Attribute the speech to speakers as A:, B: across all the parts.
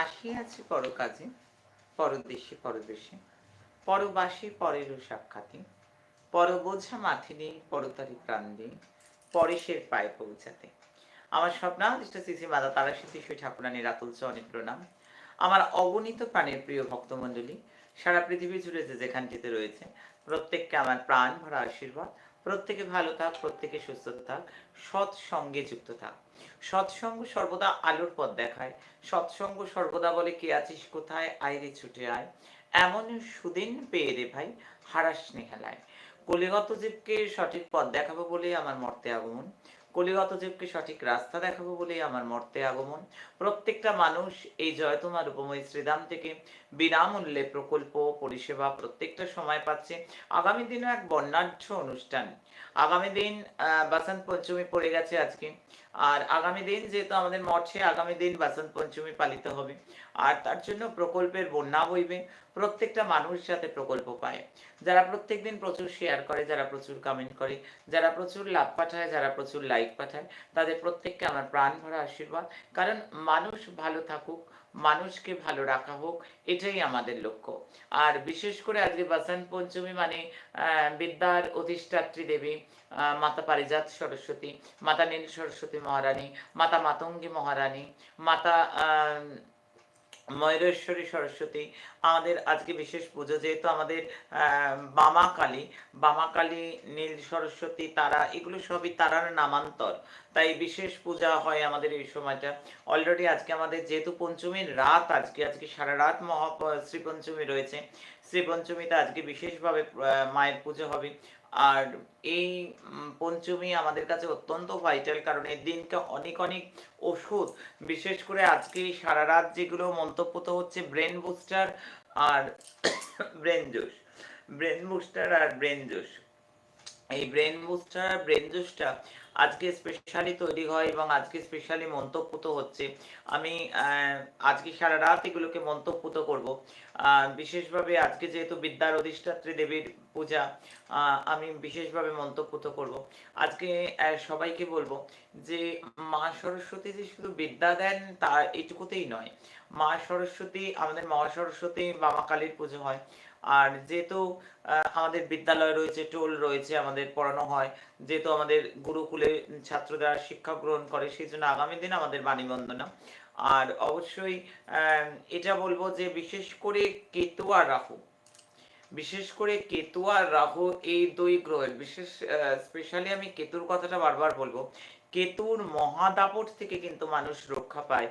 A: আসিয়াছি পর কাজে পরদেশে পরদেশে। পরবাসী পরেরও সাক্ষাতে। পর বোঝা মাথে নেই পরতারি প্রাণ দিই পরেশের পায়ে পৌঁছাতে। আমার স্বপ্নাদিষ্ট শ্রী মাতা তারা সিদ্ধি শ্রী ঠাকুরানীর আতুল অনেক প্রণাম। আমার অগণিত প্রাণের প্রিয় ভক্তমণ্ডলী, সারা পৃথিবী জুড়ে যে যেখানটিতে রয়েছে, প্রত্যেককে আমার প্রাণ ভরা আশীর্বাদ প্রত্যেকে ভালো থাক, প্রত্যেকে সুস্থ থাক, সৎসঙ্গে যুক্ত থাক। সৎসঙ্গ সর্বদা আলোর পথ দেখায়। সৎসঙ্গ সর্বদা বলে, কে আছিস কোথায়? আয়রে ছুটে আয়। এমন সুদিন পেয়ে রে ভাই, হারাস নেহালায়। কলিগত জীবকে সঠিক পথ দেখাবো বলে আমার মর্তে আগমন। কলিগত জীবকে সঠিক রাস্তা দেখাবো বলেই আমার মর্তে আগমন। প্রত্যেকটা মানুষ এই জয় তোমার উপময় শ্রীদাম থেকে বিনামূল্যে প্রকল্প, পরিষেবা প্রত্যেকটা সময় পাচ্ছে। আগামী দিনও এক বর্ণাঢ্য অনুষ্ঠান। আগামী দিন বাসন্ত পঞ্চমী পড়ে গেছে আজকে। আর আগামী দিন যেহেতু আমাদের মঠে আগামী দিন বাসন্ত পঞ্চমী পালিত হবে, আর তার জন্য প্রকল্পের বন্যা বইবে, প্রত্যেকটা মানুষ যাতে প্রকল্প পায়। যারা প্রত্যেক দিন প্রচুর শেয়ার করে, যারা প্রচুর কমেন্ট করে, যারা প্রচুর লাভ পাঠায়, যারা প্রচুর লাইক পাঠায়, তাদের প্রত্যেককে আমার প্রাণ ভরা আশীর্বাদ। কারণ মানুষ ভালো থাকুক মানুষকে ভালো রাখা হোক, এটাই আমাদের লক্ষ্য। আর বিশেষ করে আজকে বাসন্ত পঞ্চমী মানে বিদ্যার অধিষ্ঠাত্রী দেবী মাতা পারিজাত সরস্বতী, মাতা নীল সরস্বতী মহারানী, মাতা মাতঙ্গী মহারানী, মাতা ময়ূরেশ্বরী সরস্বতী। আমাদের আজকে বিশেষ পুজো যেহেতু আমাদের বামা কালী বামা কালী নীল সরস্বতী, তারা, এগুলো সবই তারার নামান্তর। তাই বিশেষ পূজা হয় আমাদের এই সময়টা। অলরেডি আজকে আমাদের যেহেতু পঞ্চমীর রাত আজকে আজকে সারা রাত মহা শ্রী পঞ্চমী রয়েছে। শ্রী পঞ্চমীতে আজকে বিশেষভাবে মায়ের পুজো হবে। আর এই পঞ্চমী আমাদের কাছে অত্যন্ত ভাইটাল কারণ এই দিনকে অনেক অনেক ওষুধ, বিশেষ করে আজকে সারা রাত যেগুলো মন্তব্য তো হচ্ছে ব্রেন বুস্টার আর ব্রেন জুস ব্রেন বুস্টার আর ব্রেন জুস এই ব্রেন বুস্টার আর ব্রেন জুসটা আজকে স্পেশালি তৈরি হয় এবং আজকে স্পেশালি মন্তব্যত হচ্ছে। আমি আজকে সারা রাত এগুলোকে মন্তব্যত করব। বিশেষভাবে আজকে যেহেতু বিদ্যার অধিষ্ঠাত্রী দেবীর পূজা আমি বিশেষভাবে মন্তব্যত করব। আজকে সবাইকে বলব যে, মা সরস্বতী যে শুধু বিদ্যা দেন তা এটুকুতেই নয়। মা সরস্বতী, আমাদের মহা সরস্বতী বামা কালীর পুজো হয়। আর যেহেতু আমাদের বিদ্যালয় রয়েছে, টোল রয়েছে, আমাদের পড়ানো হয়, যেহেতু আমাদের গুরুকুলে ছাত্ররা শিক্ষা গ্রহণ করে, সেই জন্য আগামী দিন আমাদের বাণী বন্দনা। আর অবশ্যই এটা বলব যে, বিশেষ করে কেতু আর রাহু। বিশেষ করে কেতু আর রাহু এই দুই গ্রহের, বিশেষ স্পেশালি আমি কেতুর কথাটা বারবার বলব। কেতুর মহাদাপট থেকে কিন্তু মানুষ রক্ষা পায়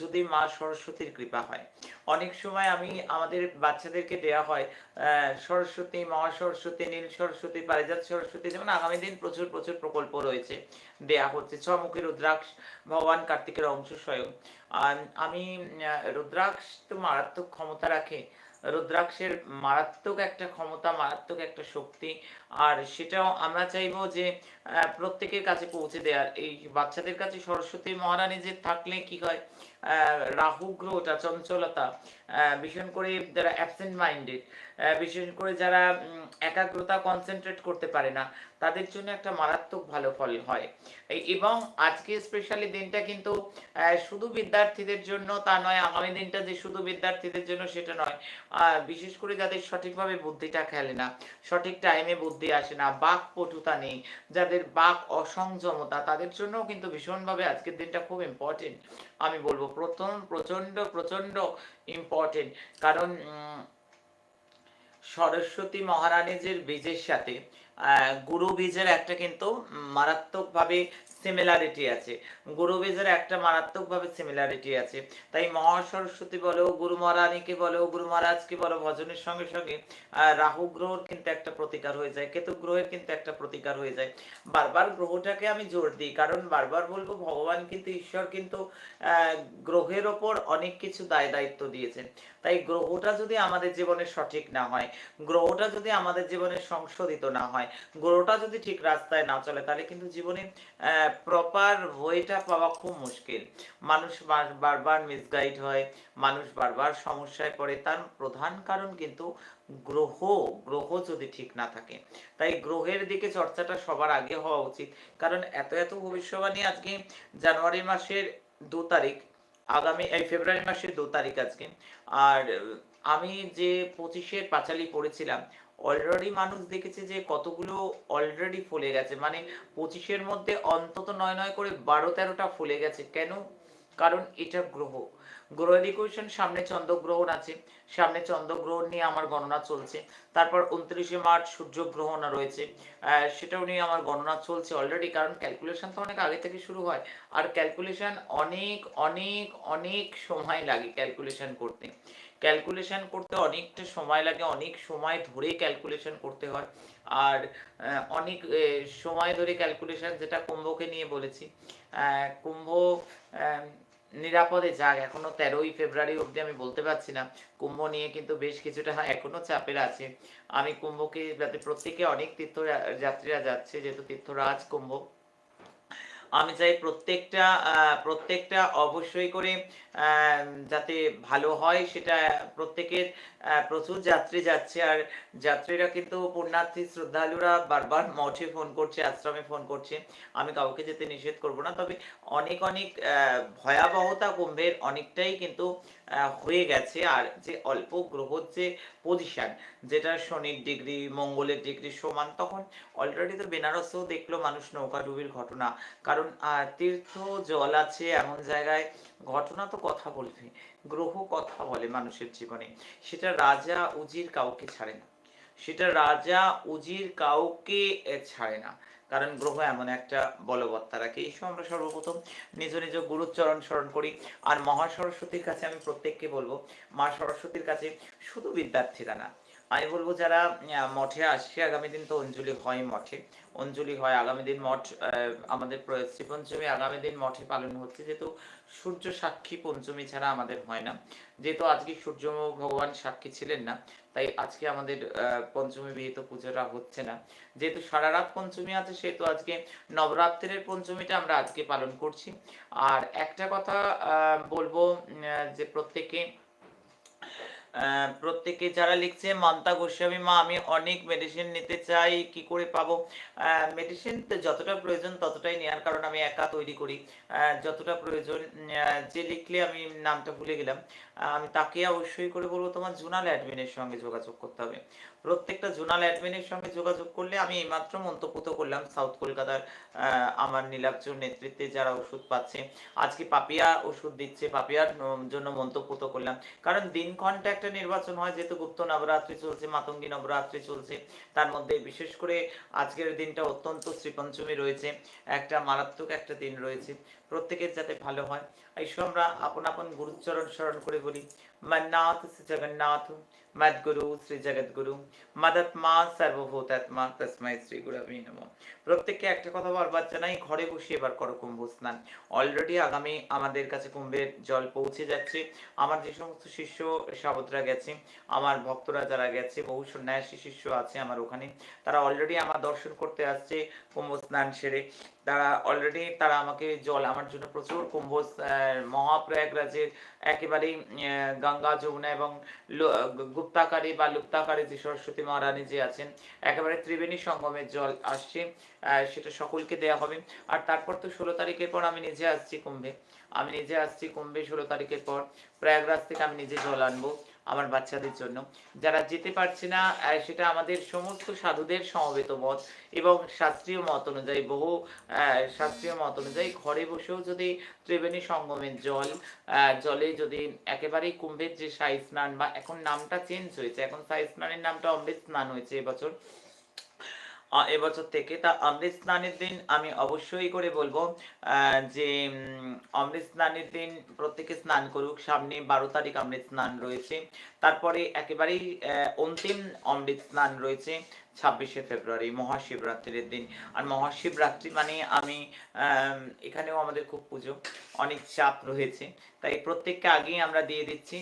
A: যদি মা সরস্বতীর কৃপা হয়। অনেক সময় আমি আমাদের বাচ্চাদেরকে দেয়া হয় সরস্বতী মহা সরস্বতী, নীল সরস্বতী, পারিজাত সরস্বতী, যেমন আগামী দিন প্রচুর প্রচুর প্রকল্প রয়েছে। দেয়া হচ্ছে ছমুখী রুদ্রাক্ষ, ভগবান কার্তিকের অংশ স্বয়ং। আমি রুদ্রাক্ষ তো মারাত্মক ক্ষমতা রাখে রুদ্রাক্ষের মারাত্মক একটা ক্ষমতা, মারাত্মক একটা শক্তি, আর সেটাও আমরা চাইব যে প্রত্যেকের কাছে পৌঁছে দেওয়ার এই বাচ্চাদের কাছে সরস্বতী মহারানী যে থাকলে কি হয়? রাহু গ্রহটা, চঞ্চলতা ভীষণ করে যারা অ্যাবসেন্ট মাইন্ডেড বিশেষ করে যারা একাগ্রতা কনসেন্ট্রেট করতে পারে না, তাদের জন্য একটা মারাত্মক ভালো ফল হয়। এবং আজকে স্পেশালি দিনটা কিন্তু শুধু বিদ্যার্থীদের জন্য তা নয়, আগামী দিনটা যে শুধু বিদ্যার্থীদের জন্য সেটা নয় বিশেষ করে যাদের সঠিকভাবে বুদ্ধিটা খেলে না, সঠিক টাইমে বুদ্ধি আসে না, বাক পটুতা নেই, যাদের বাক অসংযমতা, তাদের জন্যও কিন্তু ভীষণভাবে আজকের দিনটা খুব ইম্পর্টেন্ট আমি বলব প্রথম প্রচণ্ড প্রচণ্ড ইম্পর্টেন্ট কারণ সরস্বতী মহারানীজির বীজের সাথে গুরু বীজের একটা কিন্তু মারাত্মকভাবে সিমিলারিটি আছে। গুরু বীজের একটা মারাত্মকভাবে সিমিলারিটি আছে। তাই মহা সরস্বতী বলো, গুরু মহারানীকে বলো, গুরু মহারাজকে বলো, ভজনের সঙ্গে সঙ্গে রাহু গ্রহর কিন্তু একটা প্রতিকার হয়ে যায়, কেতু গ্রহের কিন্তু একটা প্রতিকার হয়ে যায়। বারবার গ্রহটাকে আমি জোর দিই, কারণ বারবার বলব ভগবান কিন্তু, ঈশ্বর কিন্তু গ্রহের ওপর অনেক কিছু দায় দায়িত্ব দিয়েছেন। তাই গ্রহটা যদি আমাদের জীবনে সঠিক না হয়, গ্রহটা যদি আমাদের জীবনে সংশোধিত না হয়, গ্রহটা যদি ঠিক রাস্তায় না চলে, তাহলে কিন্তু জীবনে প্রপার ওয়েটা পাওয়া খুব মুশকিল। মানুষ বার- বারবার মিসগাইড হয়, মানুষ বারবার সমস্যায় পড়ে। তার প্রধান কারণ কিন্তু গ্রহ গ্রহ যদি ঠিক না থাকে। তাই গ্রহের দিকে চর্চাটা সবার আগে হওয়া উচিত। কারণ এত এত ভবিষ্যবাণী আজকে জানুয়ারি মাসের দু তারিখ, আগামী, এই ফেব্রুয়ারি মাসের দু তারিখ আজকে। আর আমি যে পঁচিশের পাঁচালি পড়েছিলাম অলরেডি মানুষ দেখেছে যে কতগুলো অলরেডি ফুলে গেছে। মানে পঁচিশের মধ্যে অন্তত নয় নয় করে বারো তেরোটা ফুলে গেছে। কেন? কারণ এটা গ্রহ। গ্রহ ইকুয়েশন সামনে চন্দ্রগ্রহণ আছে। সামনে চন্দ্রগ্রহণ নিয়ে আমার গণনা চলছে। তারপর উনত্রিশে মার্চ সূর্যগ্রহণ রয়েছে। সেটাও নিয়ে আমার গণনা চলছে অলরেডি কারণ ক্যালকুলেশন তো অনেক আগে থেকে শুরু হয়। আর ক্যালকুলেশন অনেক অনেক অনেক সময় লাগে ক্যালকুলেশন করতে। ক্যালকুলেশন করতে অনেকটা সময় লাগে, অনেক সময় ধরে ক্যালকুলেশন করতে হয়। আর অনেক সময় ধরে ক্যালকুলেশন যেটা কুম্ভকে নিয়ে বলেছি কুম্ভ নিরাপদে যাক। এখনও তেরোই ফেব্রুয়ারি অবধি আমি বলতে পারছি না। কুম্ভ নিয়ে কিন্তু বেশ কিছুটা এখনও চাপের আছে। আমি কুম্ভকে যাতে প্রত্যেকে অনেক তীর্থ যাত্রীরা যাচ্ছে, যেহেতু তীর্থরাজ কুম্ভ। আমি চাই প্রত্যেকটা প্রত্যেকটা অবশ্যই করে যাতে ভালো হয় সেটা প্রত্যেকের প্রচুর যাত্রী যাচ্ছে। আর যাত্রীরা কিন্তু পুণ্যার্থী, শ্রদ্ধালুরা বারবার মঠে ফোন করছে, আশ্রমে ফোন করছে। আমি কাউকে যেতে নিষেধ করব না। তবে অনেক অনেক ভয়াবহতা কুম্ভের অনেকটাই কিন্তু হয়ে গেছে আর যে অল্প গ্রহর যে পজিশন যেটা শনির ডিগ্রি মঙ্গলের ডিগ্রি সমান, তখন অলরেডি তো বেনারসেও দেখল মানুষ নৌকাডুবির ঘটনা। কারণ তীর্থ, জল আছে এমন জায়গায়, ঘটনা তো কথা বলবে। গ্রহ কথা বলে মানুষের জীবনে। সেটা রাজা উজির কাউকে ছাড়ে না। সেটা রাজা উজির কাউকে ছাড়ে না। কারণ গ্রহ এমন একটা বলবত্তা রাখে এই সময় আমরা সর্বপ্রথম নিজ নিজ গুরুচরণ স্মরণ করি। আর মহা সরস্বতীর কাছে আমি প্রত্যেককে বলব, মা সরস্বতীর কাছে শুধু বিদ্যার্থীরা না আমি বলব যারা মঠে আসছে, আগামী দিন তো অঞ্জলি হয় মঠে। অঞ্জলি হয়, আগামী দিন মঠ আমাদের প্র- শ্রীপঞ্চমী আগামী দিন মঠে পালন হচ্ছে, যেহেতু সূর্য সাক্ষী পঞ্চমী ছাড়া আমাদের হয় না। যেহেতু আজকে সূর্য ভগবান সাক্ষী ছিলেন না, তাই আজকে আমাদের পঞ্চমী বিহিত পুজোটা হচ্ছে না। যেহেতু সারা রাত পঞ্চমী আছে, সেহেতু আজকে নবরাত্রির পঞ্চমীটা আমরা আজকে পালন করছি। আর একটা কথা বলব যে প্রত্যেকে প্রত্যেকে যারা লিখছে, মমতা গোস্বামী, মা, আমি অনেক মেডিসিন নিতে চাই, কি করে পাবো? মেডিসিন যতটা প্রয়োজন ততটাই নেওয়ার কারণ আমি একা তৈরি করি। যতটা প্রয়োজন যে লিখলে আমি নামটা ভুলে গেলাম আমি তাকে অবশ্যই করে বলব, তোমার জোনাল অ্যাডমিনের সঙ্গে যোগাযোগ করতে হবে। প্রত্যেকটা জোনাল অ্যাডমিনের সঙ্গে যোগাযোগ করলে আমি এইমাত্র মন্তব্য করলাম সাউথ কলকাতার আমার নীলাব্জর নেতৃত্বে যারা ওষুধ পাচ্ছে। আজকে পাপিয়া ওষুধ দিচ্ছে, পাপিয়ার জন্য মন্তব্য করলাম। কারণ দিনক্ষণটা একটা নির্বাচন হয়, যেহেতু গুপ্ত নবরাত্রি চলছে, মাতঙ্গী নবরাত্রি চলছে, তার মধ্যে বিশেষ করে আজকের দিনটা অত্যন্ত শ্রীপঞ্চমী রয়েছে। একটা মারাত্মক একটা দিন রয়েছে। প্রত্যেকের যাতে ভালো হয়। এইসব আমরা আপন আপন গুরুচরণ স্মরণ করে বলি মন্নাথ শ্রী জগন্নাথ, মদ্গুরু শ্রী জগৎগুরু মদত্মা সর্বভূতাত্মা তসময় শ্রী গুরবী নম। প্রত্যেককে একটা কথা বারবার জানাই, ঘরে বসে এবার করো কুম্ভ স্নান। অলরেডি আগামী আমাদের কাছে কুম্ভের জল পৌঁছে যাচ্ছে। আমার যে সমস্ত শিষ্য সাবতরা গেছে, আমার ভক্তরা যারা গেছে, বহু সন্ন্যাসী শিষ্য আছে আমার ওখানে, তারা অলরেডি আমার দর্শন করতে আসছে কুম্ভ স্নান সেরে। তারা অলরেডি তারা আমাকে জল, আমার জন্য প্রচুর কুম্ভ মহাপ্রয়াগরাজের একেবারেই গঙ্গা, যমুনা এবং গুপ্তাকারী বা লুপ্তাকারী যে সরস্বতী মহারানী যে আছেন, একেবারে ত্রিবেণী সঙ্গমের জল আসছে সেটা সকলকে দেয়া হবে। আর তারপর তো ষোলো তারিখের পর আমি নিজে আসছি কুম্ভে। আমি নিজে আসছি কুম্ভে ষোলো তারিখের পর, প্রয়াগরাজ থেকে আমি নিজে জল আনব। আমার বাচ্চাদের জন্য। যারা যেতে পারছে না সেটা আমাদের সমস্ত সাধুদের সমবেত মত এবং শাস্ত্রীয় মত অনুযায়ী, বহু শাস্ত্রীয় মত অনুযায়ী ঘরে বসেও যদি ত্রিবেণী সঙ্গমের জল জলে যদি একেবারেই কুম্ভের যে সাই স্নান বা এখন নামটা চেঞ্জ হয়েছে, এখন সাই স্নানের নামটা অমৃত স্নান হয়েছে এবছর। এবছর থেকে। তা অমৃত স্নানের দিন আমি অবশ্যই করে বলব যে অমৃত স্নানের দিন প্রত্যেকে স্নান করুক। সামনে বারো তারিখ অমৃত স্নান রয়েছে। তারপরে একেবারেই অন্তিম অমৃত স্নান রয়েছে ছাব্বিশে ফেব্রুয়ারি, মহাশিবরাত্রির দিন। আর মহাশিবরাত্রি মানে আমি এখানেও আমাদের খুব পুজো, অনেক চাপ রয়েছে। তাই প্রত্যেককে আগেই আমরা দিয়ে দিচ্ছি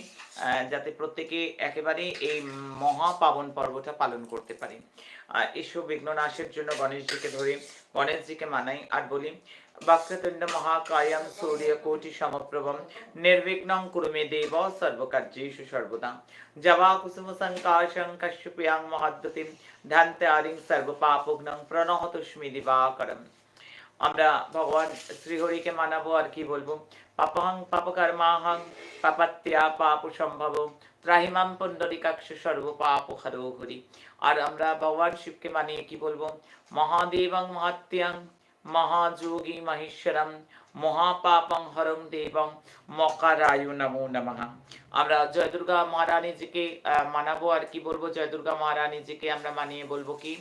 A: যাতে প্রত্যেকে একেবারে এই মহা পাবন পর্বটা পালন করতে পারি। এসব বিঘ্ন নাশের জন্য গণেশজিকে ধরে। গণেশজিকে মানাই আর বলি, বক্রতুণ্ড সূর্য কোটি সমপ্রভম, নির্বিঘ্নং কুরু মে দেব সর্বকার্যেষু সর্বদা। জবা কুসুম সংকাশং কশ্যপ্যাং প্রণহতুষ্মি দিবাকরম। আমরা ভগবান শ্রীহরিকে মানাবো আর কি বলব? পাপাং পাপকর্মাহং পাপাত্য়া পাপ সম্ভব ত্রাহিমাম পুণ্ডরিকাক্ষ সর্ব পাপ হরো আর আমরা ভগবান শিবকে মানিয়ে কি বলব? মহাদেবং মহাত্যাং মহাযোগী মহেশ্বরম, মহাপাপং হরং দেবং, মকারায়ু নমো নমঃ। আমরা জয় দুর্গা মহারানীজিকে মানাবো আর কি বলব? জয় দুর্গা মহারানীজিকে আমরা মানিয়ে বলব কি?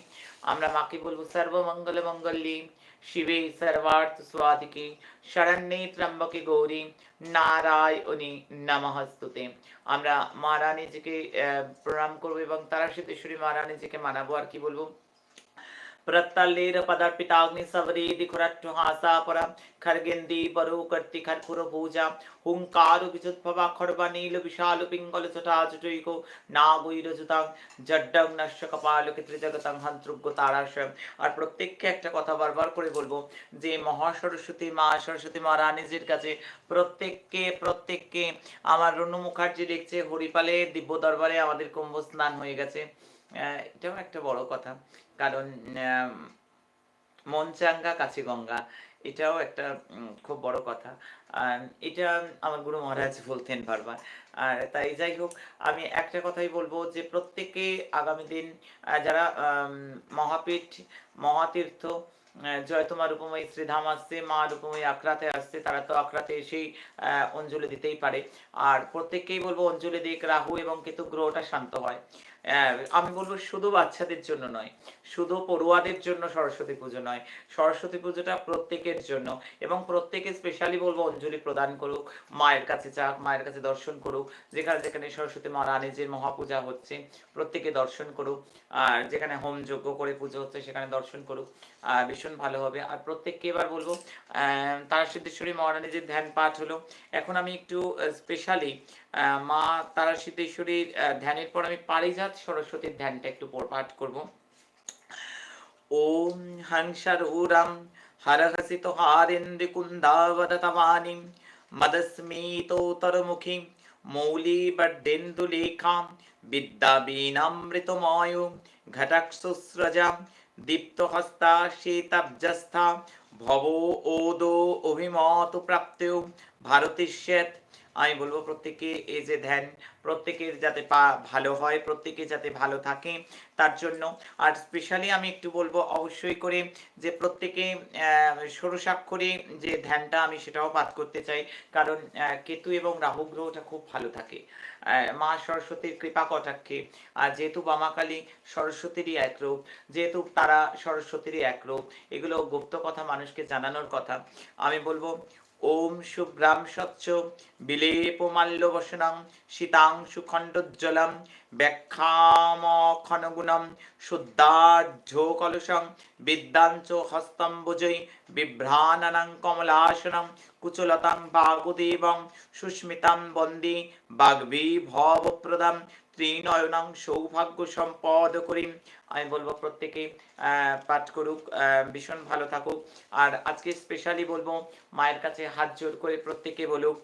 A: আমরা মাকে বলব সর্বমঙ্গল মঙ্গলী শিবে সর্বার্থ স্বাদিকে শরণ্যে ত্রম্বকে গৌরী নারায়ণী নমহস্তুতে আমরা মহারানীজিকে আহ, প্রণাম করব এবং তারা সিদ্ধেশ্বরী মহারানীজিকে মানাবো আর কি বলব? प्रतलेर पदर्पिताग्नि सवरेदि खुरट्टहासा पर खरगेन्दी बरो कर्ति खरपुर पूजा हुंकार विजुद्भवा खड़बा नील विशाल पिंगल जटा जटैको नागैर जुतां জড্ডং নশ্য কপাল ত্রিজগতং হন্ত্রুগ্য তারাশয় আর প্রত্যেককে একটা কথা বারবার করে বলবো যে মহা সরস্বতী মা সরস্বতী মা রানীজির কাছে প্রত্যেককে প্রত্যেককে আমার রনু মুখার্জি লিখছে হরিপালে দিব্য দরবারে আমাদের কুম্ভ স্নান হয়ে গেছে আহ, এটাও একটা বড় কথা। কারণ মন চাঙ্গা কাছে গঙ্গা এটাও একটা খুব বড় কথা। এটা আমার গুরু মহারাজ বলতেন বারবার। আর তাই যাই হোক আমি একটা কথাই বলব যে প্রত্যেকে আগামী দিন যারা মহাপীঠ মহাতীর্থ জয় তোমার রূপময়ী শ্রীধাম আসছে মা রূপময়ী আখড়াতে আসছে তারা তো এসেই আহ, অঞ্জলি দিতেই পারে। আর প্রত্যেককেই বলব অঞ্জলি দিক রাহু এবং কেতু গ্রহটা শান্ত হয়। আমি বলব শুধু বাচ্চাদের জন্য নয় শুধু পড়ুয়াদের জন্য সরস্বতী পুজো নয় সরস্বতী পুজোটা প্রত্যেকের জন্য এবং প্রত্যেকে স্পেশালি বলব অঞ্জলি প্রদান করুক মায়ের কাছে যাক মায়ের কাছে দর্শন করুক যেখানে যেখানে সরস্বতী মা রানীজির মহাপূজা হচ্ছে প্রত্যেকে দর্শন করুক আর যেখানে হোম যজ্ঞ করে পুজো হচ্ছে সেখানে দর্শন করুক ভীষণ ভালো হবে। আর প্রত্যেককে এবার বলব আহ, তারা সিদ্ধেশ্বরী মহারানীজির ধ্যান পাঠ হলো এখন আমি একটু স্পেশালি মা তারা সিদ্ধেশ্বরীর ধ্যানের পর আমি পারিজাত সরস্বতীর ধ্যানটা একটু পাঠ করব। ওম হংসার উরাম হরহসিত হারেন্দ্র কুন্দাবরতমানিম মদস্মিতোতরমুখী মৌলিবর্ধেন্দুলেখাম বিদ্যাবীনামৃতময় দীপ্ত দীপ্তহস্তা শীতাব্জস্থা ভব ওদো অভিমত প্রাপ্তেও ভারতীষ্যেত আমি বলব প্রত্যেকে এই যে ধ্যান প্রত্যেকের যাতে পা ভালো হয়, প্রত্যেকে যাতে ভালো থাকে, তার জন্য। আর স্পেশালি আমি একটু বলব অবশ্যই করে যে প্রত্যেকে ষোড়শাক্ষরে যে ধ্যানটা আমি সেটাও পাঠ করতে চাই। কারণ কেতু এবং রাহু গ্রহটা খুব ভালো থাকে। মা সরস্বতীর কৃপা কটাক্ষে। আর যেহেতু বামাকালী সরস্বতীরই এক রূপ, যেহেতু তারা সরস্বতীরই এক রূপ, এগুলো গুপ্ত কথা মানুষকে জানানোর কথা। আমি বলব ওম শুভ্রাম স্বচ্ছ বিলেপমাল্যবসনং শীতাংশু খণ্ডোজ্জ্বলম ব্যাখ্যামখনগুণম শুদ্ধাঢ্যো কলুষং বিদ্যাঞ্চ হস্তম্বুজৈ বিভ্রাননং কমলাসনং কুচলতাং বাগুদেবং সুস্মিতাং বন্দে বাগ্বিভবপ্রদাম ত্রিনয়নং সৌভাগ্য সম্পদ করিম। আমি বলব প্রত্যেকে পাঠ করুক ভীষণ ভালো থাকুক। আর আজকে স্পেশালি বলব, মায়ের কাছে হাত জোর করে প্রত্যেকে বলুক,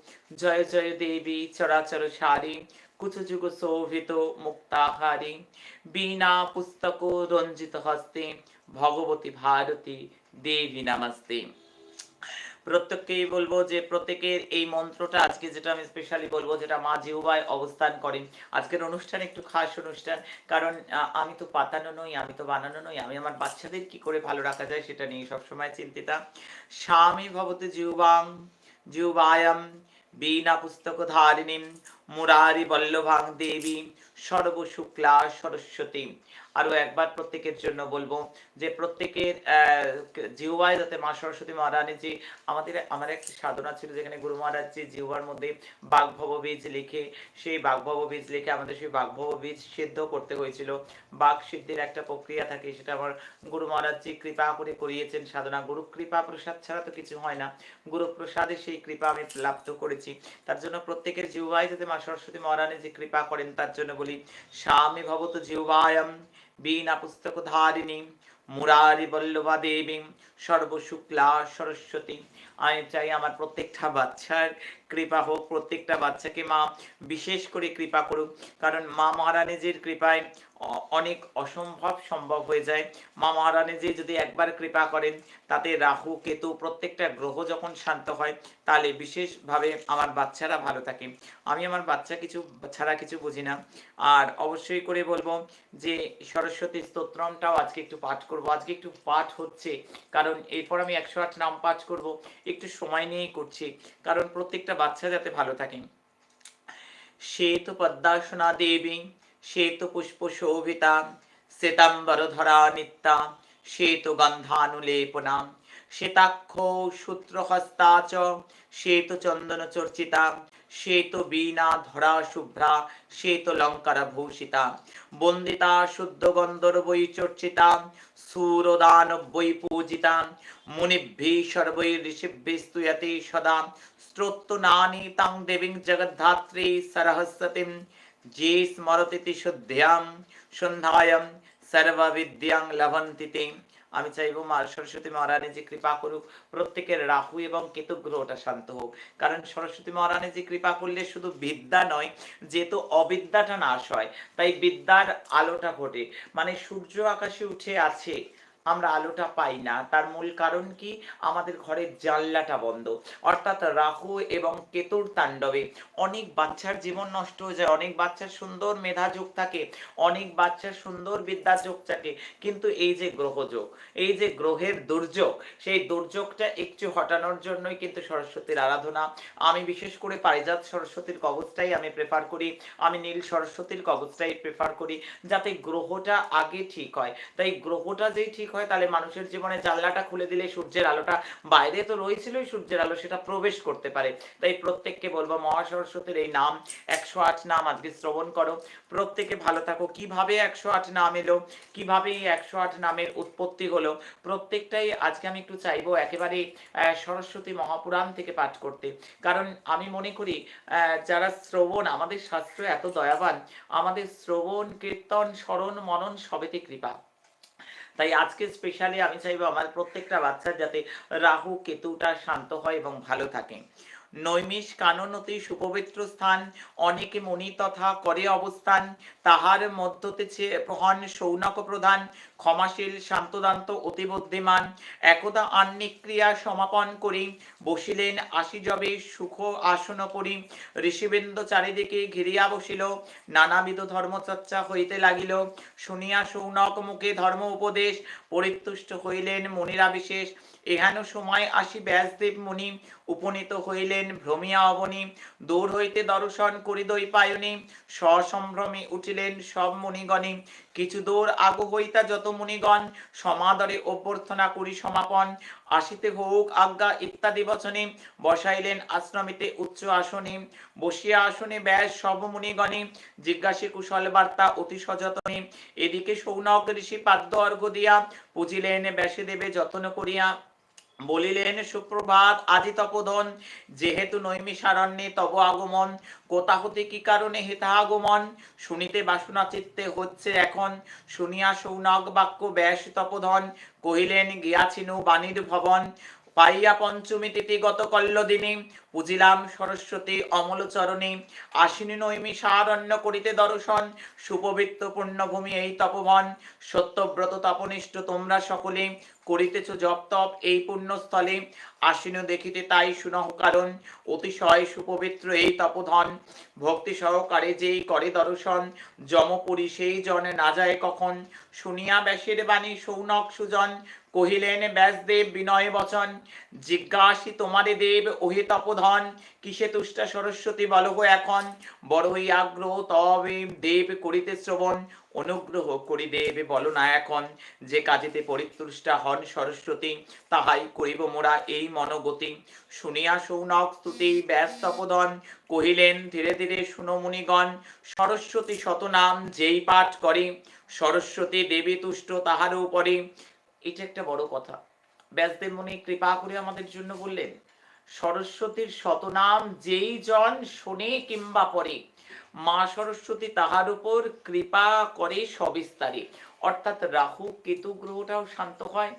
A: জয় জয় দেবী, চরাচর সারি কুচযুগ শোভিত মুক্তাহারি, বীণা পুস্তক রঞ্জিত হস্তে, ভগবতী ভারতী দেবী নামাস্তে। প্রত্যেককেই বলব যে প্রত্যেকের এই মন্ত্রটা আজকে যেটা আমি স্পেশালি বলব, যেটা মা জিহুবায় অবস্থান করেন। আজকের অনুষ্ঠান একটু খাস অনুষ্ঠান, কারণ আমি তো পাতানো নই, আমি তো বানানো নই, আমি আমার বাচ্চাদের কি করে ভালো রাখা যায় সেটা নিয়ে সবসময় চিন্তিতা। স্বামী ভবতে জিহুবাং, জিহুবায়াম, বীণা পুস্তক ধারিণীম, মুরারি বল্লভাং দেবী, সর্বশুক্লা সরস্বতী। আরও একবার প্রত্যেকের জন্য বলব যে প্রত্যেকের আহ, জিহুবায় যাতে মা সরস্বতী মহারানীজি আমাদের আমার একটা সাধনা ছিল যেখানে গুরু মহারাজজি জিহুবার মধ্যে বাগভব বীজ লিখে সেই বাগভব বীজ লিখে আমাদের সেই বাগভব বীজ সিদ্ধ করতে হয়েছিল। বাক সিদ্ধির একটা প্রক্রিয়া থাকে সেটা আমার গুরু মহারাজজি কৃপা করে করিয়েছেন সাধনা। গুরু কৃপা প্রসাদ ছাড়া তো কিছু হয় না। গুরু প্রসাদে সেই কৃপা আমি প্রাপ্ত করেছি। তার জন্য প্রত্যেকের জিহুবায় যাতে মা সরস্বতী মহারানীজি কৃপা করেন তার জন্য বলি স্বামী ভবত জিহুবায়ম বীণা পুস্তক ধারিণী মুরারি বল্লভা দেবী সর্বশুক্লা, সরস্বতী। আমি চাই আমার প্রত্যেকটা বাচ্চার কৃপা হোক, প্রত্যেকটা বাচ্চাকে মা বিশেষ করে কৃপা করুক। কারণ মা মহারানীজির কৃপায় অনেক অসম্ভব সম্ভব হয়ে যায়। মা মহারানীজি যদি একবার কৃপা করেন, তাতে রাহু, কেতু প্রত্যেকটা গ্রহ যখন শান্ত হয়, তাহলে বিশেষভাবে আমার বাচ্চারা ভালো থাকে। আমি আমার বাচ্চা কিছু, ছাড়া কিছু বুঝি না। আর অবশ্যই করে বলব যে সরস্বতী স্তোত্রমটাও আজকে একটু পাঠ করব। আজকে একটু পাঠ হচ্ছে, কারণ এরপর আমি একশো আট নাম পাঠ করব। একটু সময় নিয়েই করছি, কারণ প্রত্যেকটা বাচ্চা যাতে ভালো থাকে। শ্বেত পদ্মাসনা দেবী। শ্বেত পুষ্প শোভিতা শ্বেতাম্বর ধরা নিত্যা শ্বেত গন্ধানুলেপনা, শ্বেতাক্ষ সূত্রহস্তা চ শ্বেত বীণা ধরা শুভ্রা শ্বেত লঙ্কার ভূষিতা, বন্দিতা শুদ্ধ গন্ধর্বৈ চর্চিতা সুরদান বৈ পূজিতা মুনিভি সর্বৈ ঋষিভি স্তুয়তে সদা স্তোত্র নানি তাং দেবীং জগদ্ধাত্রী সরহস্যতিম যে স্মরতিতি শুদ্ধ্যাম সন্ধ্যায়াম সর্ববিদ্যাং লভন্তিতে আমি চাইব মা সরস্বতী মহারানীজি কৃপা করুক, প্রত্যেকের রাহু এবং কেতু গ্রহটা শান্ত হোক। কারণ সরস্বতী মহারানীজি কৃপা করলে শুধু বিদ্যা নয়, যেহেতু অবিদ্যাটা নাশ হয়, তাই বিদ্যার আলোটা ঘটে। মানে সূর্য আকাশে উঠে আছে আমরা আলোটা পাই না। তার মূল কারণ কি? আমাদের ঘরের জানলাটা বন্ধ। অর্থাৎ রাহু এবং কেতুর তাণ্ডবে অনেক বাচ্চার জীবন নষ্ট হয়ে যায়, অনেক বাচ্চার সুন্দর মেধা যোগ থাকে, অনেক বাচ্চার সুন্দর বিদ্যা যোগ থাকে। কিন্তু এই যে গ্রহযোগ এই যে গ্রহের দুর্যোগ, সেই দুর্যোগটা একটু হটানোর জন্যই কিন্তু সরস্বতীর আরাধনা। আমি বিশেষ করে পারিজাত সরস্বতীর কবচটাই আমি প্রেফার করি। আমি নীল সরস্বতীর কবচটাই প্রেফার করি। যাতে গ্রহটা আগে ঠিক হয়। তাই গ্রহটা যেই ঠিক হয়, তাহলে মানুষের জীবনে জানলাটা খুলে দিলে সূর্যের আলোটা বাইরে তো রয়েছিলই সূর্যের আলো, সেটা প্রবেশ করতে পারে। তাই প্রত্যেককে বলব, মহাসরস্বতীর এই নাম, একশো আট নাম আজকে শ্রবণ করো। প্রত্যেকে ভালো থাকো। কীভাবে একশো আট নাম এলো? কীভাবে এই একশো আট নামের উৎপত্তি হলো? প্রত্যেকটাই আজকে আমি একটু চাইব একেবারে সরস্বতী মহাপুরাণ থেকে পাঠ করতে। কারণ আমি মনে করি যারা শ্রবণ, আমাদের শাস্ত্র এত দয়াবান, আমাদের শ্রবণ, কীর্তন, স্মরণ, মনন সবেতে কৃপা। তাই আজকে স্পেশালি আমি চাইব আমার প্রত্যেকটা বাচ্চা যাতে রাহু, কেতুটা শান্ত হয় এবং ভালো থাকে। নৈমিষ কানন অতি সুপবিত্র স্থান, অনেকে মনি তথা করে অবস্থান, তাহার মধ্যতে প্রহন সৌনক প্রধান, ক্ষমাশীল শান্তদান্ত অতি বুদ্ধিমান, একদা আন্নিক্রিয়া সমাপন করি, বসিলেন আশি জবে সুখ আসন করি ঋষিবৃন্দ চারিদিকে ঘিরিয়া বসিল, নানাবিধ ধর্মচর্চা হইতে লাগিল, শুনিয়া সৌনক মুখে ধর্ম উপদেশ, পরিতুষ্ট হইলেন মনিরা বিশেষ, এহেন সময় আসি ব্যাসদেব মুনি উপনীত হইলেন ভ্রমিয়া অবনী, দূর হইতে দর্শন করি দৈপায়নী সসম্ভ্রমে উঠিলেন সব মুনিগণে কিছু দূর আগু হইতা যত মুনিগণ, সমাদরে অভ্যর্থনা করি সমাপন। আসিতে হোক আজ্ঞা ইত্যাদি বচনে বসাইলেন আশ্রমিতে উচ্চ আসনে। বসিয়া আসনে ব্যাস সব মুনিগণে জিজ্ঞাসে কুশল বার্তা অতি সযতনে। এদিকে সৌনক ঋষি পাদ্য অর্ঘ দিয়া পুজিলেন ব্যাসে দেবে যত্ন করিয়া বলিলেন, সুপ্রভাত আজি তপোধন, যেহেতু নৈমিষারণ্যে তব আগমন কোথা হতে কি কারণে হেতা আগমন? শুনিতে বাসনা চিত্তে হচ্ছে এখন, শুনিয়া সৌনক বাক্য ব্যাস তপোধন, কহিলেন, গিয়াছিনু বাণীর ভবন, পাইয়া পঞ্চমী তিথি গত কল্লদিনে, পুজিলাম সরস্বতী অমল চরণে আশ্বিনী নৈমি সারণ্য করিতে দর্শন সুপবিত্র পুণ্যভূমি এই তপবন, সত্যব্রত তপনিষ্ঠ তোমরা সকলে করিতেছ জপ তপ এই পুণ্যস্থলে। আশ্বিন দেখিতে তাই সুনহ কারণ, অতিশয় সুপবিত্র এই তপধন। ভক্তি সহকারে যেই করে দর্শন যমপুরী সেই জনে না যায় কখন। শুনিয়া ব্যাসের বাণী সৌনক সুজন, কহিলেন, ব্যাসদেব, বিনয় বচন, জিজ্ঞাসি তোমারে দেব, ওহে তপধন, কিসে তুষ্টা সরস্বতী বলহ এখন? বড়ই আগ্রহ তবে দেব করিতে শ্রবণ, অনুগ্রহ করি দেবে, বলো না এখন। যে কাজেতে পরিতুষ্টা হন সরস্বতী, তাহাই করিব মোরা এই মনোগতি। শুনিয়া সৌনক স্তুতি ব্যাস তপোধন কহিলেন, ধীরে ধীরে শুনো মুনিগণ, সরস্বতী শতনাম যেই পাঠ করে, সরস্বতী দেবী তুষ্ট তাহার উপরে এটা একটা বড় কথা। ব্যাসদেব মুনি কৃপা করে আমাদের জন্য বললেন, সরস্বতীর শতনাম যেই জন শোনে কিংবা পড়ে, মা সরস্বতী তাহার উপর কৃপা করে সবিস্তারে। অর্থাৎ রাহু কেতু গ্রহটাও শান্ত হয়,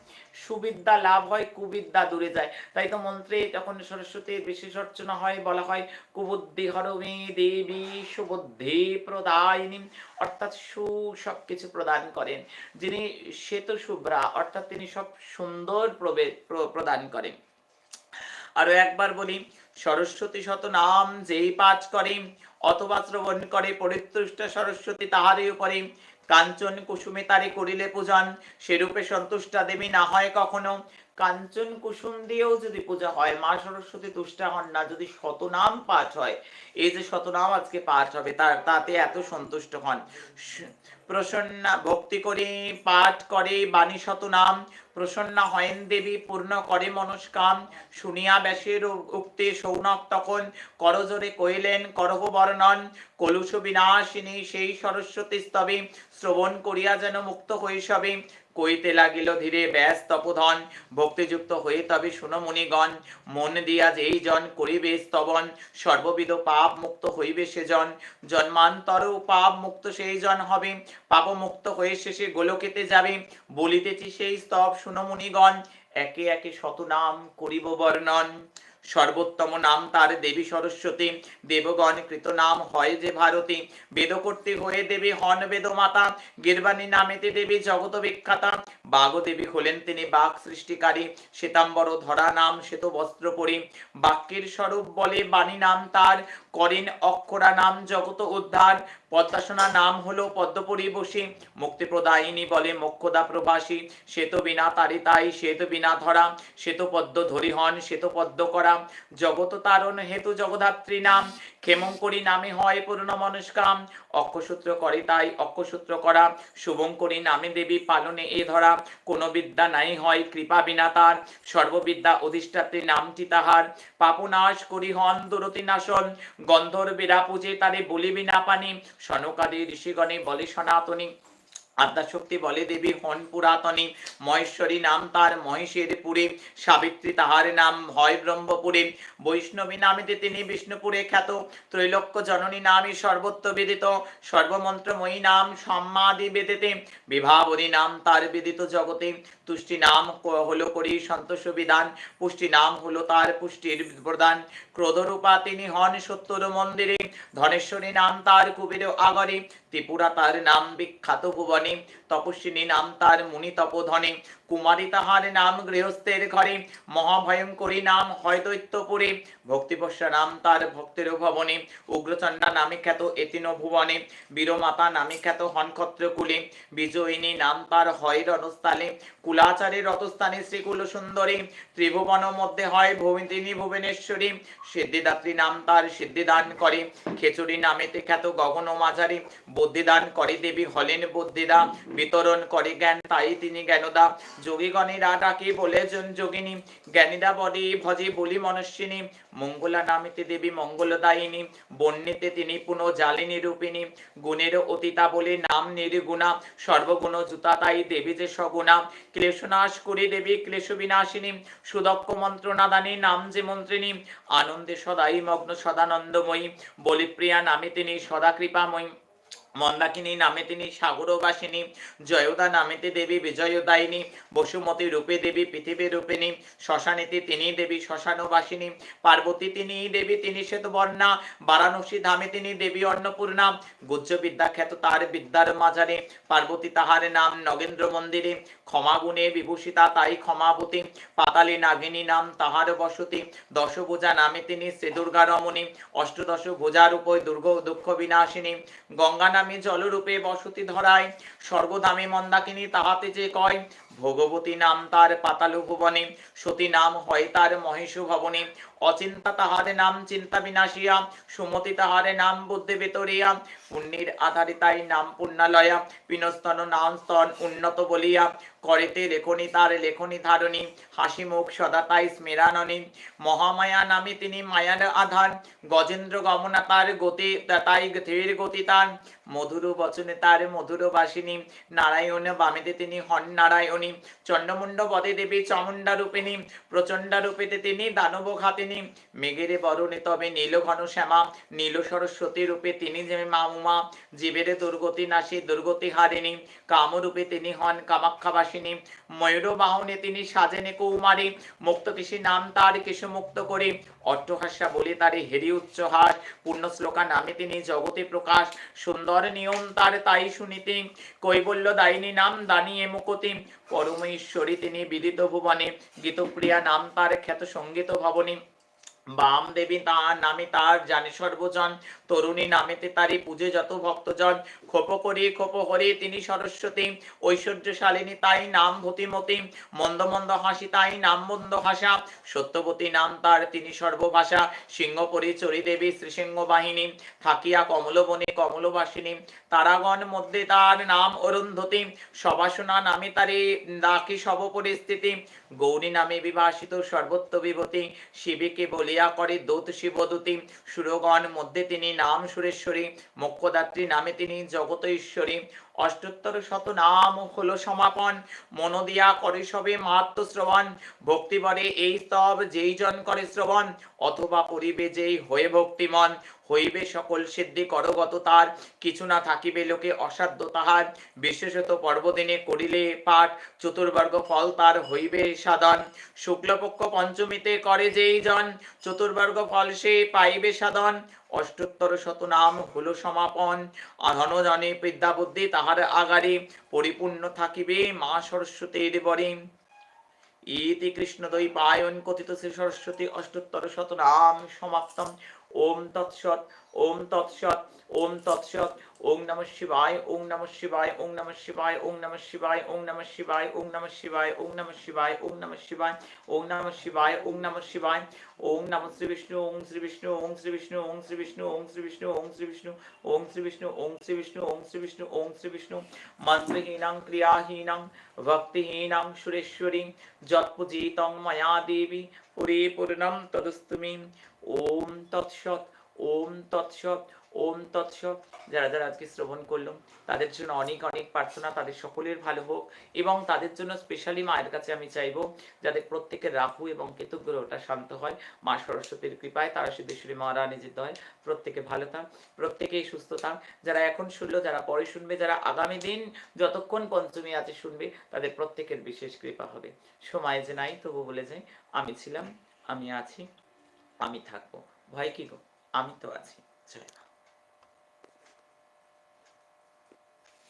A: সুবিদ্যা লাভ হয়, কুবিদ্যা দূরে যায়। তাই তো মন্ত্রে যখন সরস্বতীর বিশেষ অর্চনা হয়, বলা হয়, কুবুদ্ধি হরমে দেবী সুবুদ্ধি প্রদায়িনী। অর্থাৎ সু সব কিছু প্রদান করেন। যিনি শ্বেত শুভ্রা অর্থাৎ তিনি সব সুন্দর প্রদান করেন। আরও একবার বলি, সরস্বতী শত নাম যেই পাঠ করে, অথবা শ্রবণ করে, পরিতৃষ্ট সরস্বতী তাহারই উপরে কাঞ্চন কুসুমে তারে করিলে পূজন সেরূপে সন্তুষ্টা দেবী না হয় কখনো। কাঞ্চন কুসুম দিয়েও যদি পূজা হয়, মা সরস্বতী তুষ্টা হন না, যদি শতনাম পাঠ হয়, এই যে শতনাম আজকে পাঠ হবে, তার তাতে এত সন্তুষ্ট হন। প্রসন্না ভক্তি করে, পাঠ করে বাণী শতনাম, প্রসন্না হয়েন দেবী পূর্ণ করে মনস্কাম, শুনিয়া ব্যাসের উক্তি সৌনক তখন করজোরে কইলেন করহ বর্ণন কলুষ বিনাশিনী সেই সরস্বতী স্তবে, শ্রবণ করিয়া যেন মুক্ত হইসবে কইতে লাগিল, ধীরে ব্যাস তপোধন, ভক্তিযুক্ত হয়ে তবে শুনো মুনিগণ, মন দিয়া যেই জন করিবে স্তবন, সর্ববিধ পাপ মুক্ত হইবে সেজন জন্মান্তর পাপ মুক্ত সেই জন হবে, পাপ মুক্ত হয়ে শেষে গোলকেতে যাবে, বলিতেছি সেই স্তব শুনো মুনিগণ, একে একে শত নাম করিব বর্ণন। সর্বোত্তম নাম তার দেবী সরস্বতী। দেবগণ কৃত নাম হয় যে ভারতী। বেদ করতে হয়ে দেবী হন বেদ মাতা গিরবাণী নামেতে দেবী জগত বিখ্যাতা। বাঘ দেবী হলেন তিনি বাঘ সৃষ্টিকারী। শ্বেতাম্বর ধরা নাম শ্বেত বস্ত্র পরি। বাক্যের স্বরূপ বলে বাণী নাম তার। করেন অক্ষরা নাম জগত উদ্ধার। পদ্মাসনা নাম হলো পদ্মপুরী বসী। মুক্তি প্রদায়িনী বলে মোক্ষদা প্রবাসী। শ্বেত বিনা তারি তাই শ্বেত বিনা ধরা। শ্বেত পদ্ম ধরি হন শ্বেত পদ্ম করা জগত তারণ হেতু জগধাত্রী নাম। ক্ষেমঙ্করী নামে হয় পূর্ণ মনস্কাম। অক্ষসূত্র করে তাই অক্ষসূত্র করা। শুভঙ্করী নামে দেবী পালনে এ ধরা। কোন বিদ্যা নাই হয় কৃপা বিনা তার। সর্ববিদ্যা অধিষ্ঠাত্রী নামটি তাহার। পাপনাশ করি হন দুরতি নাশন। গন্ধর্বেরা পূজে তারে বলিবি না পানি। সনকাদি ঋষিগণে বলে সনাতনী। আদ্যাশক্তি বলে দেবী হন পুরাতনী। মহেশ্বরী নাম তার মহেশের পুরে সাবিত্রী তাহার নাম হয় ব্রহ্মপুরে বৈষ্ণবী নামেতে তিনি বিষ্ণুপুরে খ্যাত। ত্রৈলোক্য জননী নামই সর্বত্র বেদিত। সর্বমন্ত্রময়ী নাম সম্মাদি বেদেতে। বিভাবরী নাম তার বেদিত জগতে। তুষ্টি নাম হলো করি সন্তোষ বিধান। পুষ্টি নাম হলো তার পুষ্টির প্রদান। ক্রোধরূপা তিনি হন সত্তর মন্দিরে। ধনেশ্বরী নাম তার কুবের আগরে। ত্রিপুরা তার নাম বিখ্যাত ভুবনে। money তপস্বিনী নাম তার মুনি তপোধনে। কুমারী তাহার নাম গৃহস্থের ঘরে। মহাভয়ঙ্করী নাম হয় দৈত্যপুরে ভক্তিবর্ষা নাম তার ভক্তের ভবনে। উগ্রচণ্ডা নামে খ্যাত এতিন ভুবনে। বীরমাতা নামে খ্যাত হনক্ষত্র কুলে বিজয়িনী নাম তার হয় রণস্থলে কুলাচারের রতস্থানে শ্রীকুল সুন্দরী ত্রিভুবন মধ্যে হয় ভূমিতিনী ভুবনেশ্বরী। সিদ্ধিদাত্রী নাম তার সিদ্ধিদান করে। খেচুরি নামেতে খ্যাত গগন মাঝারি বুদ্ধিদান করে দেবী হলেন বুদ্ধিদা। বিতরণ করে জ্ঞান তাই তিনি জ্ঞানদা। যোগীগণেরা ডাকে বলেছেন, যোগিনী, জ্ঞানীদা বলে ভজে বলি মনস্বিনী, মঙ্গলা নামিতে দেবী মঙ্গলদায়িনী, বন্যেতে তিনি পুনঃ জালিনী রূপিণী, গুণের অতীতা বলে নাম নির্গুণা, সর্বগুণ জুতা তাই দেবী যে সগুণা। ক্লেশনাশ করে দেবী, ক্লেশ বিনাশিনী, সুদক্ষ মন্ত্রণাদানী নাম যে মন্ত্রিনী আনন্দে সদাই মগ্ন সদানন্দময়ী বলিপ্রিয়া নামে তিনি সদা কৃপাময়ী। মন্দাকিনী নামে তিনি সাগরবাসিনী জয়দা নামেতে দেবী, বিজয়দায়িনী, বসুমতী রূপে দেবী, পৃথিবী রূপিণী, শ্মশানীতি তিনি দেবী, শ্মশানবাসিনী, পার্বতী তিনি দেবী, তিনি শ্বেতবর্ণা বারাণসী ধামে তিনি দেবী, অন্নপূর্ণা গুজ্জ বিদ্যা খ্যাত তার বিদ্যার মাঝারে, পার্বতী তাহার নাম নগেন্দ্র মন্দিরে ক্ষমাগুণে বিভূষিতা, তাই ক্ষমাবতী। পাতালি নাগিনী নাম তাহার বসতি। দশভুজা নামে তিনি শ্রী দুর্গা রমণী। অষ্টদশ ভুজার উপর দুর্গ দুঃখ বিনাশিনী। গঙ্গা নামে জলরূপে বসতি ধরায়। স্বর্গধামে মন্দাকিনী তাহাতে যে কয়। ভগবতী নাম তার পাতালু ভুবনে, সতী নাম হয় তার মহেশু ভবনে। অচিন্তা তাহারে নাম চিন্তা বিনাশিয়া, সুমতি তাহারে নাম বুদ্ধি বেতরিয়া। পুণ্যের আধারে তাই নাম পুণ্যালয়া পিনস্তন নাম স্তন উন্নত বলিয়া। করেতে লেখনি তার লেখনি ধারণী, হাসি মুখ সদা তাই স্মেরাননী। মহামায়া নামে তিনি মায়ার আধার, গজেন্দ্র গমনা তার গতি, তাই ধীর গতি তার। মধুর বচনে তার মধুর বাসিনী, নারায়ণ বামেতে তিনি হন নারায়ণী। হারিণী চন্ডমুণ্ড পদে দেবী চামুণ্ডা রূপিণী প্রচণ্ডা রূপেতে তিনি দানব ঘাতিনী মেঘেরে বরণে তবে নীল ঘন শ্যামা, নীল সরস্বতী রূপে তিনি যে মা উমা, জীবেরে দুর্গতি নাশী, দুর্গতি হারিণী। কামরূপে তিনি হন কামাক্ষাবাসিনী ময়ূর বাহনে তিনি সাজেনে কৌমারী। মুক্ত কৃষি নাম তার, কেশ মুক্ত করে। অট্টহাস্যা বলে তারে, হেরি উচ্চহাস পূর্ণ শ্লোকা নামে তিনি জগতে প্রকাশ। সুন্দর নিয়ম তার, তাই শুনিতে। কৈবল্য দায়িনী নাম দানিয়ে মুকতি। পরমেশ্বরী তিনি বিদিত ভুবনে। গীতপ্রিয়া নাম তার, খ্যাত সংগীত ভবনী। বাম দেবী তার নামে তার জানে সর্বজন, তরুণী নামেতে তারি পূজে যত ভক্তজন। খোপ করি খোপ হরে তিনি সরস্বতী, ঐশ্বর্যশালিনী তাই নাম ভতিমতী, মন্দ মন্দ হাসি তাই নাম মন্দ হাসা সত্যবতী নাম তার তিনি সর্বভাষা, সিংহপরি চরি দেবী শ্রীসিংহ বাহিনী থাকিয়া কমলবনে কমলবাসিনী, তারাগণ মধ্যে তার নাম অরুন্ধতী সবাসনা নামে তারি ডাকি সব পরিস্থিতি গৌরী নামে বিভাসিত সর্বত্র বিভূতি, শিবীকে বলিয়া করে দূত শিবদূতি। সুরগণ মধ্যে তিনি নাম সুরেশ্বরী, মোক্ষদাত্রী নামে তিনি জগত ঈশ্বরী। অষ্টোত্তর শত নাম হলো সমাপন। মন দিয়া করে সবে মাত্র শ্রবণ। ভক্তিবরে এই স্তব যেই জন করে শ্রবণ, অথবা পরিবে যেই হয়ে ভক্তিমন। হইবে সকল সিদ্ধি, করগত তার। কিছু না থাকিবে লোকে অসাধ্য তাহার। বিশেষত পর্বদিনে করিলে পাঠ, চতুর্বর্গ ফল তার হইবে সাধন। শুক্লপক্ষ পঞ্চমীতে করে যেই জন, চতুর্বর্গ ফল সে পাইবে সাধন। অষ্টোত্তর শত নাম হলো সমাপন। ধন জনে বিদ্যা বুদ্ধি তাহার আগারে, পরিপূর্ণ থাকিবে মা সরস্বতীর বরে। ইতি কৃষ্ণ পায়ন কথিত শ্রী সরস্বতী অষ্টোত্তর শত নাম সমাপ্তম। ওম তৎসৎ ওম তৎসৎ ওম তৎসৎ ওম নমঃ শিবায় ওম নমঃ শিবায় ওম নমঃ শিবায় ওম নমঃ শিবায় ওম নমঃ শিবায় ওম নমঃ শিবায় ওম নমঃ শিবায় ওম নমঃ শিবায় ওম নমঃ শিবায় ওম নমঃ শিবায় ওম নমঃ শ্রী বিষ্ণু ওম শ্রী বিষ্ণু ওং শ্রী বিষ্ণু ওম শ্রী বিষ্ণু ওম শ্রী বিষ্ণু ওম শ্রী বিষ্ণু ওম শ্রী বিষ্ণু ওম শ্রী বিষ্ণু ওম শ্রী বিষ্ণু ওম শ্রী বিষ্ণু মন্ত্রহীনং ক্রিয়াহীনং ভক্তিহীনং সুরেশ্বরী যৎপূজিতং ময়া দেবী পুরে পূর্ণম তদস্তুমি ওম তৎসৎ ওম তৎসৎ ওম তৎসৎ। যারা যারা আজকে শ্রবণ করলাম তাদের জন্য অনেক অনেক প্রার্থনা, তাদের সকলের ভালো হোক এবং তাদের জন্য স্পেশালি মায়ের কাছে আমি চাইব যাদের প্রত্যেকের রাহু এবং কেতু গ্রহটা শান্ত হয়। মা সরস্বতীর কৃপায় তারা সিদ্ধেশ্বরী মহারানী যেতে হয় প্রত্যেকে ভালো থাক, প্রত্যেকেই সুস্থ থাক। যারা এখন শুনলো, যারা পরে শুনবে, যারা আগামী দিন যতক্ষণ পঞ্চমী আছে শুনবে, তাদের প্রত্যেকের বিশেষ কৃপা হবে। সময় যে নাই, তবু বলে যাই আমি ছিলাম, আমি আছি। আমি থাকব। ভয় কি গো? আমি তো আছি।